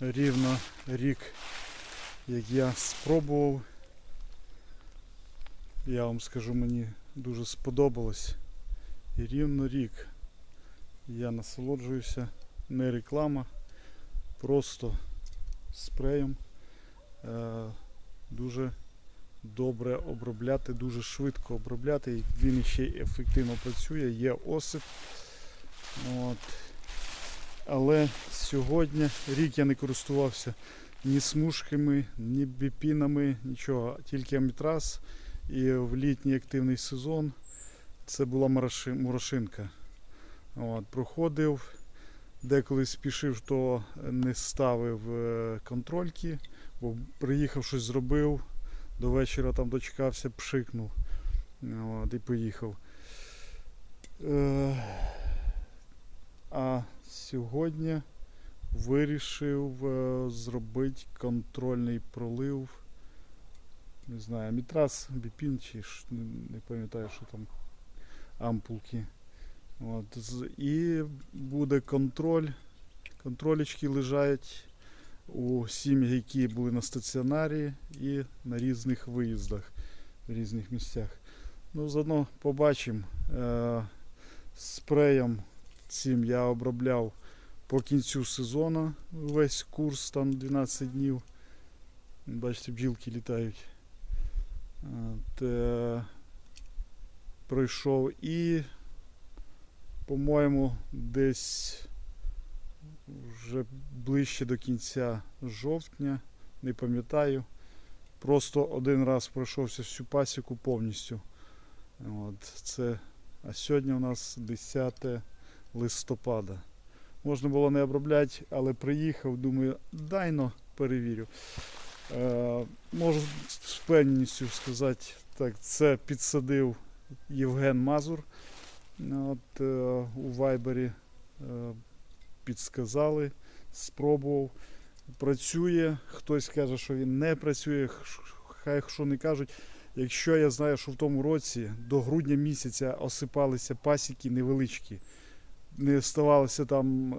рівно рік, як я спробував. Я вам скажу, мені дуже сподобалось. І рівно рік я насолоджуюся, не реклама, просто спреєм. Е, дуже добре обробляти, дуже швидко обробляти. Він ще ефективно працює, є осип. От. Але сьогодні рік я не користувався ні смужками, ні біпінами, нічого, тільки амітраз. І в літній активний сезон це була мурашинка. От, проходив, деколи спішив, то не ставив е, контрольки, бо приїхав щось зробив, до вечора там дочекався, пшикнув от, і поїхав. Е, а сьогодні вирішив е, зробити контрольний пролив. Не знаю, мітрас, біпін чи не, пам'ятаю, що там ампулки. От, і буде контроль. Контролічки лежать у сім'ях, які були на стаціонарі і на різних виїздах в різних місцях. Ну, заодно побачимо. Е, спреєм цим я обробляв по кінцю сезону весь курс, там 12 днів. Бачите, бджілки літають. От, е, пройшов і, по-моєму, десь вже ближче до кінця жовтня, не пам'ятаю. Просто один раз пройшовся всю пасіку повністю. От, це, а сьогодні у нас 10 листопада. Можна було не обробляти, але приїхав, думаю, дай но перевірю. Е, можу з впевненістю сказати, так, це підсадив Євген Мазур. От, е, у Вайбері е, підсказали, спробував. Працює, хтось каже, що він не працює, хай що не кажуть. Якщо я знаю, що в тому році до грудня місяця осипалися пасіки невеличкі, не ставалося там,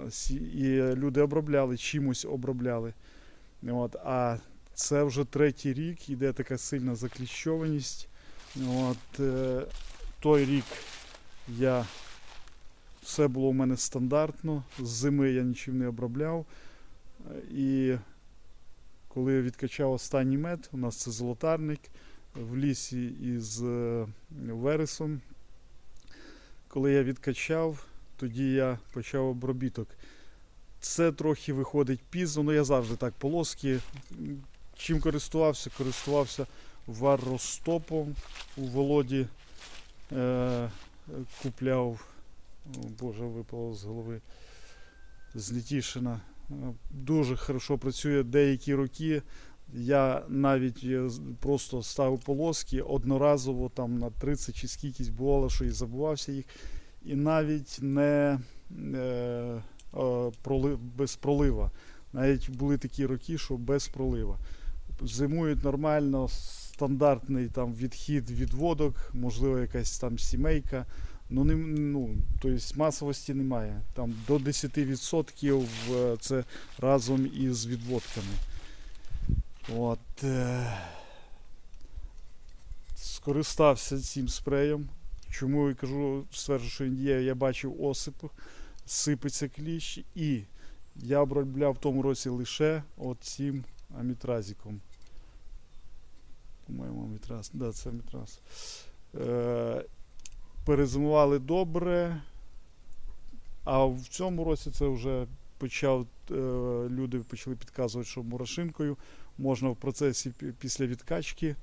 і люди обробляли, чимось обробляли. От, а це вже третій рік, іде така сильна закліщованість. От, е, той рік я все було у мене стандартно. З зими я нічим не обробляв. І коли я відкачав останній мед, у нас це золотарник в лісі із е, вересом. Коли я відкачав, тоді я почав обробіток. Це трохи виходить пізно, але я завжди так полоски. Чим користувався? Користувався варростопом у Володі. Е, купляв, о, Боже, випало з голови з Нетішина. Е, Дуже хорошо працює деякі роки. Я навіть е, просто ставив полоски одноразово там на 30 чи скількись бувало, що і забувався їх. І навіть не е, е, проли- без пролива. Навіть були такі роки, що без пролива. Зимують нормально, стандартний там відхід відводок, можливо, якась там сімейка. Ну, не, ну, тобто масовості немає. Там до 10% е, це разом із відводками. От, е, скористався цим спреєм. Чому я кажу, стверджую, що він є, я бачив осип, сипеться кліщ, і я обробляв в тому році лише от цим амітразиком. По-моєму, амітраз. Да, це амітраз. Е, перезимували добре. А в цьому році це вже почав, е, люди почали підказувати, що мурашинкою можна в процесі після відкачки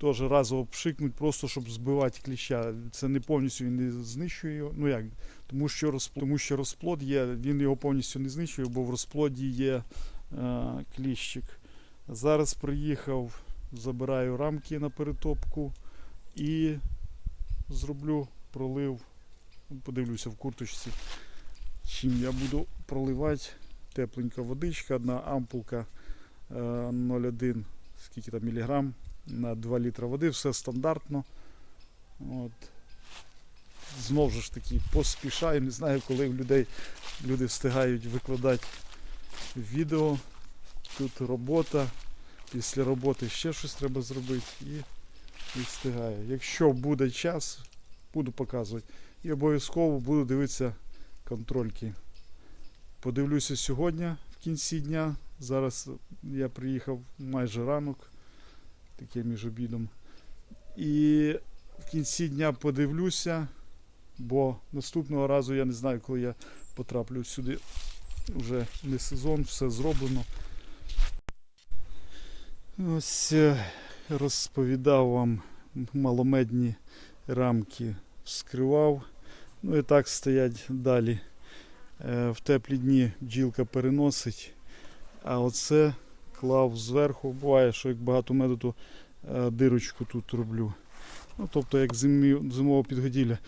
теж разово пшикнути, просто щоб збивати кліща. Це не повністю він не знищує його. Ну як? Тому що розплод, тому що розплод є, він його повністю не знищує, бо в розплоді є е, кліщик. Зараз приїхав, забираю рамки на перетопку і зроблю пролив. Подивлюся в курточці, чим я буду проливати. Тепленька водичка, одна ампулка е, 0,1 скільки там міліграм на 2 літра води, все стандартно. От. Знову ж таки поспішаю, не знаю, коли в людей люди встигають викладати відео. тут робота. Після роботи ще щось треба зробити і не встигаю. Якщо буде час, буду показувати. І обов'язково буду дивитися контрольки. Подивлюся сьогодні в кінці дня. Зараз я приїхав майже ранок, таке між обідом. І в кінці дня подивлюся, бо наступного разу я не знаю, коли я потраплю сюди. Вже не сезон, все зроблено. Ось е, розповідав вам маломедні рамки вскривав. Ну і так стоять далі. Е, В теплі дні бджілка переносить, а оце клав зверху. Буває, що як багато меду, то е, дирочку тут роблю. Ну, тобто як зимове підгоділля.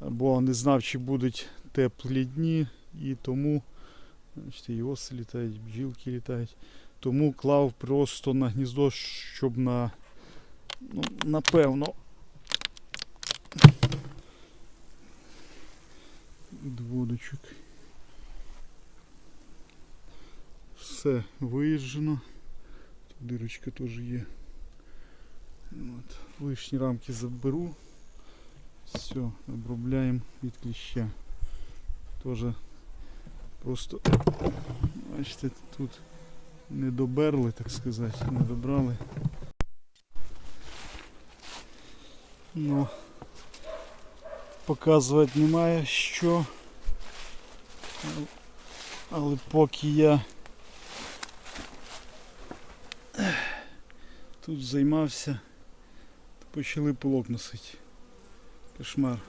Бо не знав, чи будуть теплі дні, і тому бачите, і оси літають, бджілки літають. Тому клав просто на гніздо, щоб на ну, напевно дводочок. Все виїжджено. Тут дирочка теж є. От. Лишні рамки заберу. Все, обробляємо від кліща. Тоже просто бачите, тут не доберли, так сказати, не добрали. Ну, показувати немає що. Але поки я тут займався, то почали пилок носити. Кошмар.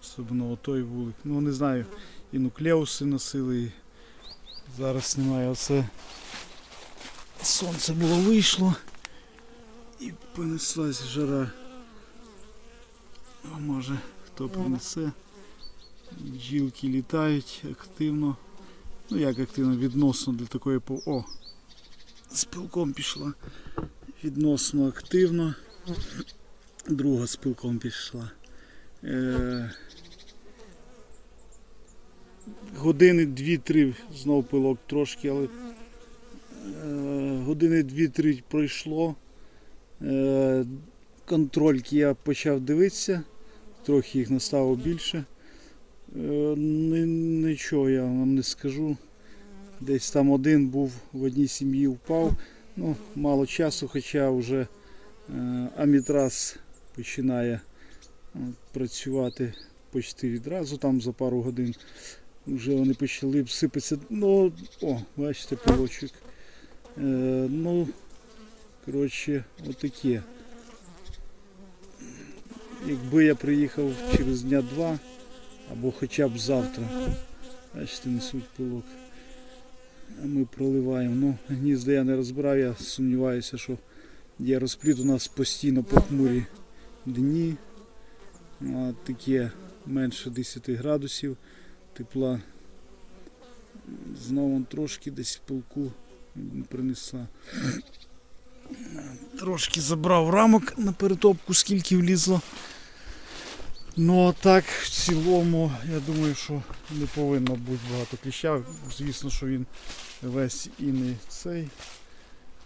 Особливо отой вулик. Ну не знаю, і нуклеуси носили, і зараз немає. Оце сонце було вийшло і понеслась жара. А може хто принесе. Бджілки літають активно. Ну як активно, відносно для такої по. О! З пилком пішла. Відносно активно. Друга з пилком пішла. Е... Години 2-3 знов пилок трошки, але е... години 2-3 пройшло. Е... Контрольки я почав дивитися, трохи їх наставив більше. Е, Нічого я вам не скажу. Десь там один був в одній сім'ї впав. Ну, мало часу, хоча вже е, амітраз починає е, працювати почти відразу, там за пару годин. Вже вони почали сипатися. Ну, о, бачите, пилочок. Е, ну, коротше, отаке. Якби я приїхав через дня два або хоча б завтра. Бачите, несуть пилок. Ми проливаємо. Ну, гнізда я не розбирав, я сумніваюся, що є розпліт у нас постійно похмурі дні. А, таке менше 10 градусів тепла. Знову трошки десь пилку принесла. Трошки забрав рамок на перетопку, скільки влізло. Ну а так, в цілому, я думаю, що не повинно бути багато кліща. Звісно, що він весь і не цей.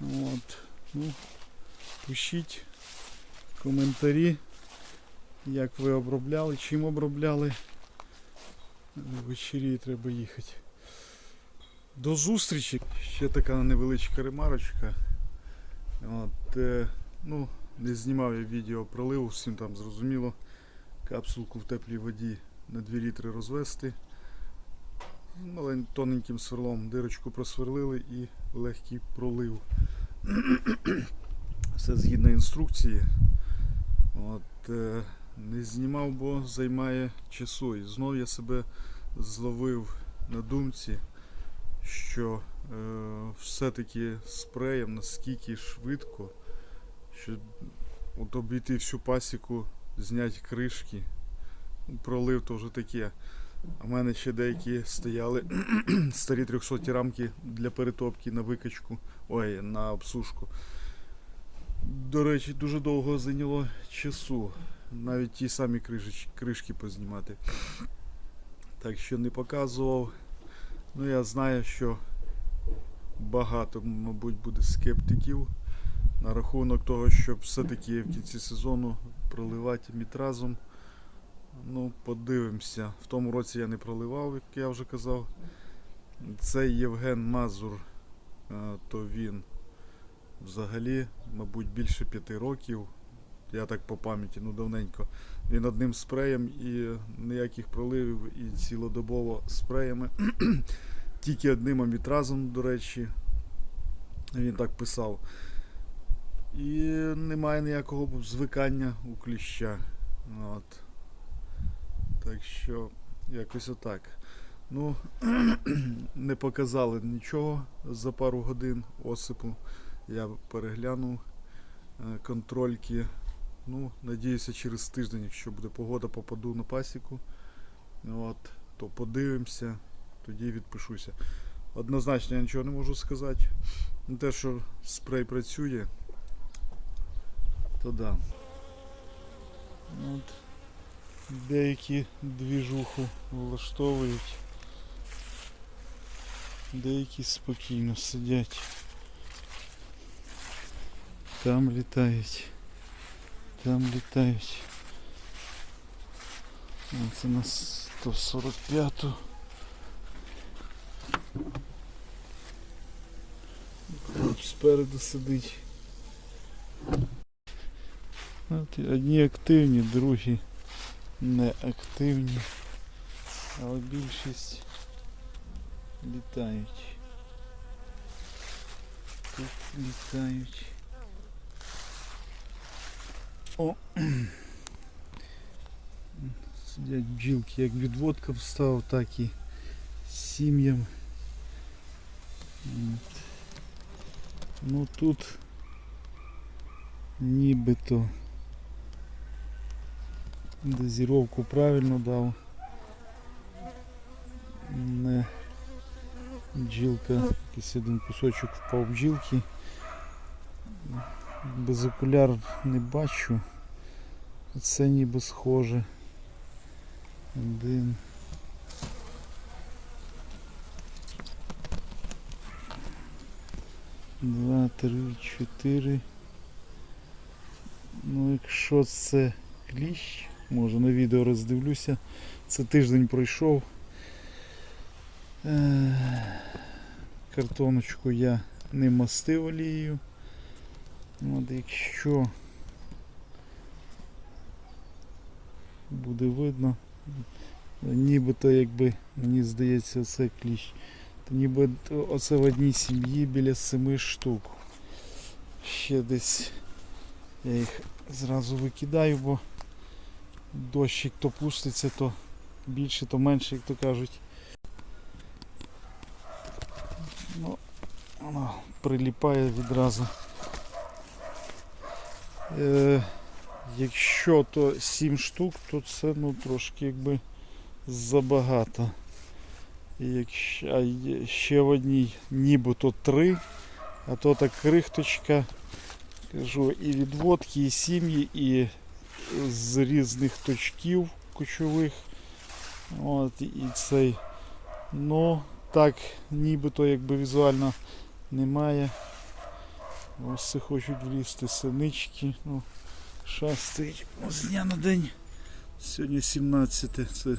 От. Ну, пишіть коментарі, як ви обробляли, чим обробляли. Ввечері треба їхати. До зустрічі. Ще така невеличка ремарочка. От, е, ну, не знімав я відео проливу, всім там зрозуміло. Капсулку в теплій воді на 2 літри розвести. Маленьким тоненьким сверлом дирочку просверлили і легкий пролив. Все згідно інструкції. От, е, не знімав, бо займає часу. І знов я себе зловив на думці, що е, все-таки спреєм наскільки швидко, що от обійти всю пасіку, зняти кришки, пролив то вже таке. А в мене ще деякі стояли старі 300 рамки для перетопки на викачку, ой, на обсушку. До речі, дуже довго зайняло часу. Навіть ті самі кришеч- кришки познімати. Так що не показував. Ну я знаю, що багато, мабуть, буде скептиків на рахунок того, щоб все-таки в кінці сезону проливати мітразом. Ну, подивимося. В тому році я не проливав, як я вже казав. Цей Євген Мазур, то він взагалі, мабуть, більше п'яти років. Я так по пам'яті, ну давненько. Він одним спреєм і ніяких проливів, і цілодобово спреями. Тільки одним амітразом, до речі. Він так писав. І немає ніякого звикання у кліща. От. Так що, якось отак. Ну, не показали нічого за пару годин осипу. Я переглянув е, контрольки. Ну, надіюся, через тиждень, якщо буде погода, попаду на пасіку. От, то подивимося, тоді відпишуся. Однозначно я нічого не можу сказати. Те, що спрей працює, то да. От. Деякі двіжуху влаштовують. Деякі спокійно сидять. Там літають. Там літають. Це на 145-ту. Хлоп спереду сидить. Одні активні, другі не активні, але більшість літають. Тут літають. О! Сидять бджілки, як відводка встав, так і сім'ям. Ну тут нібито дозировку правильно дав. Не бджілка, якийсь один кусочок впав бджілки. Без окуляр не бачу. Це ніби схоже. Один. Два, три, чотири. Ну, якщо це кліщ, може на відео роздивлюся. Це тиждень пройшов. Е, Картоночку я не мастив олією. От якщо буде видно, нібито якби мені здається це кліщ. Ніби оце в одній сім'ї біля семи штук. Ще десь я їх зразу викидаю, бо дощик то пуститься, то більше, то менше, як то кажуть. Ну, воно приліпає відразу. Е, якщо то 7 штук, то це ну трошки якби забагато. Якщо, а ще в одній нібито 3, а то так крихточка. Кажу, і відводки, і сім'ї, і з різних точків кочових. От, і цей. Ну, так, нібито якби візуально немає. Ось це хочуть влізти синички. Ну, шастають ну, з дня на день. Сьогодні 17, це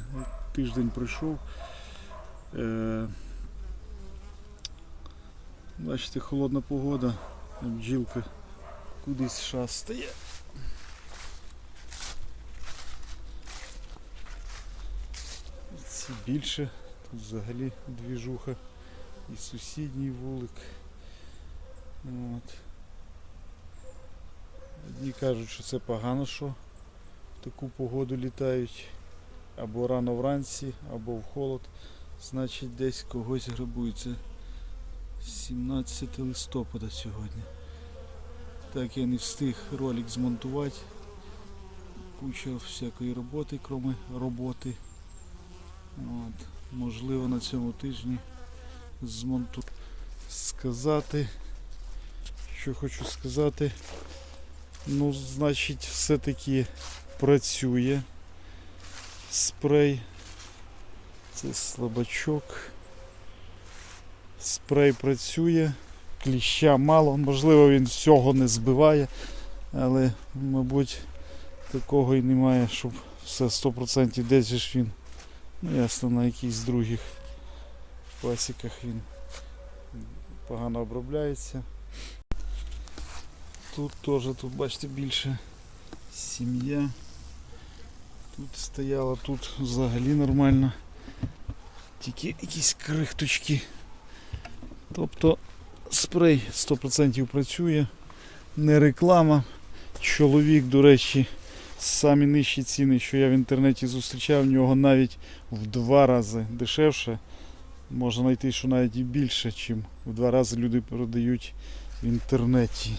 тиждень пройшов. Е, бачите, холодна погода, бджілка кудись шастає. Ці більше, тут взагалі двіжуха і сусідній вулик. От. Одні кажуть, що це погано, що в таку погоду літають або рано вранці, або в холод. Значить десь когось грабується. 17 листопада сьогодні. Так я не встиг ролик змонтувати. Куча всякої роботи, крім роботи. От. Можливо на цьому тижні змонтую. Сказати, що хочу сказати. Ну, значить, все-таки працює спрей. Це слабачок. Спрей працює, кліща мало, можливо він всього не збиває, але, мабуть, такого і немає, щоб все 100% десь ж він. Ну ясно, на якихось других пасіках він погано обробляється. Тут теж, тут бачите, більше сім'я. Тут стояла, тут взагалі нормально. Тільки якісь крихточки. Тобто спрей 100% працює, не реклама. Чоловік, до речі, самі нижчі ціни, що я в інтернеті зустрічав, в нього навіть в два рази дешевше. Можна знайти, що навіть і більше, ніж в два рази люди продають в інтернеті.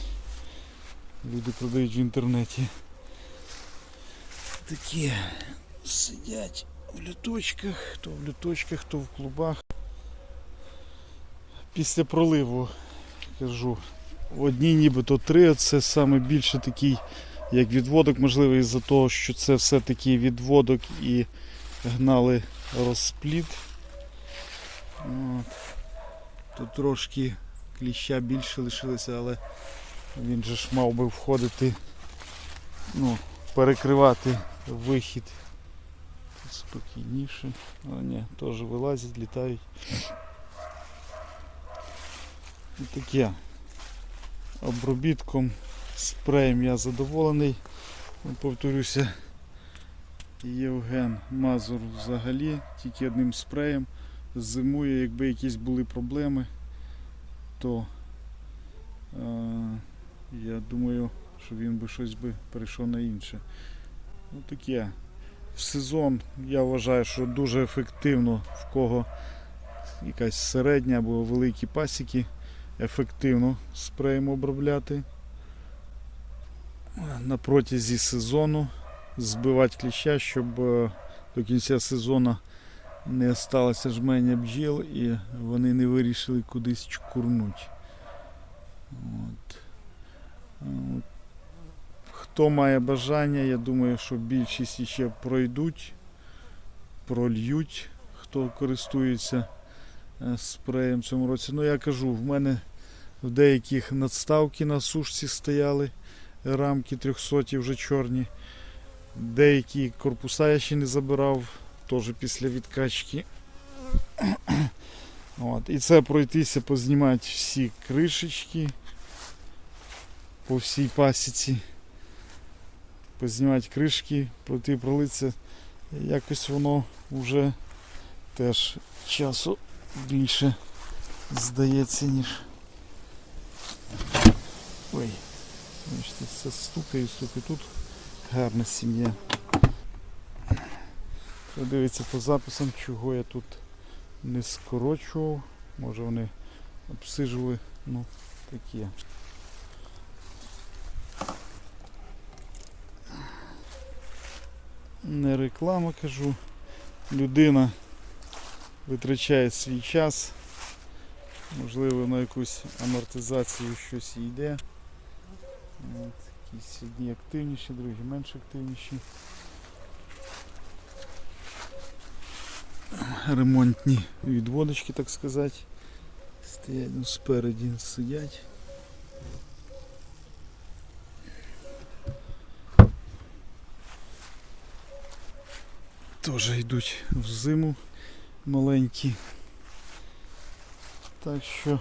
Люди продають в інтернеті. Такі сидять в люточках, хто в люточках, хто в клубах. Після проливу кажу, одні нібито три, це саме більше такий, як відводок, можливо, із-за того, що це все-таки відводок і гнали розпліт. От. Тут трошки кліща більше лишилося, але він же ж мав би входити, ну, перекривати вихід. Тут спокійніше. А ні, теж вилазять, літають. І таке. Обробітком, спреєм я задоволений. Повторюся, Євген Мазур взагалі тільки одним спреєм зимує, якби якісь були проблеми, то е, я думаю, що він би щось би перейшов на інше. Ну таке. В сезон я вважаю, що дуже ефективно в кого якась середня або великі пасіки, ефективно спреєм обробляти. На протязі сезону збивати кліща, щоб е, до кінця сезону не сталося жменя бджіл і вони не вирішили кудись чкурнути. От. От. Хто має бажання, я думаю, що більшість ще пройдуть, прольють, хто користується е, спреєм цьому році. Ну я кажу, в мене в деяких надставки на сушці стояли, рамки 300 вже чорні. Деякі корпуса я ще не забирав, теж після відкачки. От. І це пройтися, познімати всі кришечки по всій пасіці. Познімати кришки, пройти пролитися. Якось воно вже теж часу більше здається, ніж. Ой, бачите, все стукає, стукає. Тут гарна сім'я. Подивіться по записам, чого я тут не скорочував. Може вони обсижували, ну таке. Не реклама кажу. Людина витрачає свій час. Можливо на якусь амортизацію щось йде. Якісь одні активніші, другі менш активніші. Ремонтні відводочки, так сказати. Стоять ну, спереді сидять. Теж йдуть в зиму маленькі. Так що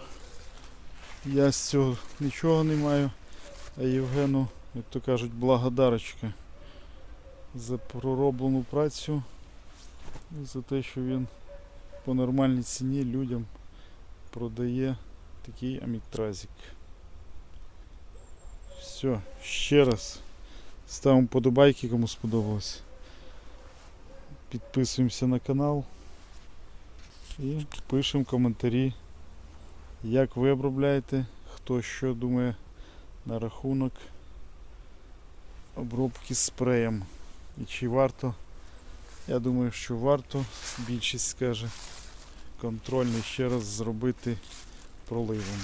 я з цього нічого не маю, Євгену, як то кажуть, благодарочка за пророблену працю і за те, що він по нормальній ціні людям продає такий амітразик. Все, ще раз ставимо подобайки, кому сподобалось. Підписуємося на канал і пишемо коментарі, як ви обробляєте, хто що думає на рахунок обробки спреєм. І чи варто, я думаю, що варто, більшість скаже, контрольний ще раз зробити проливом.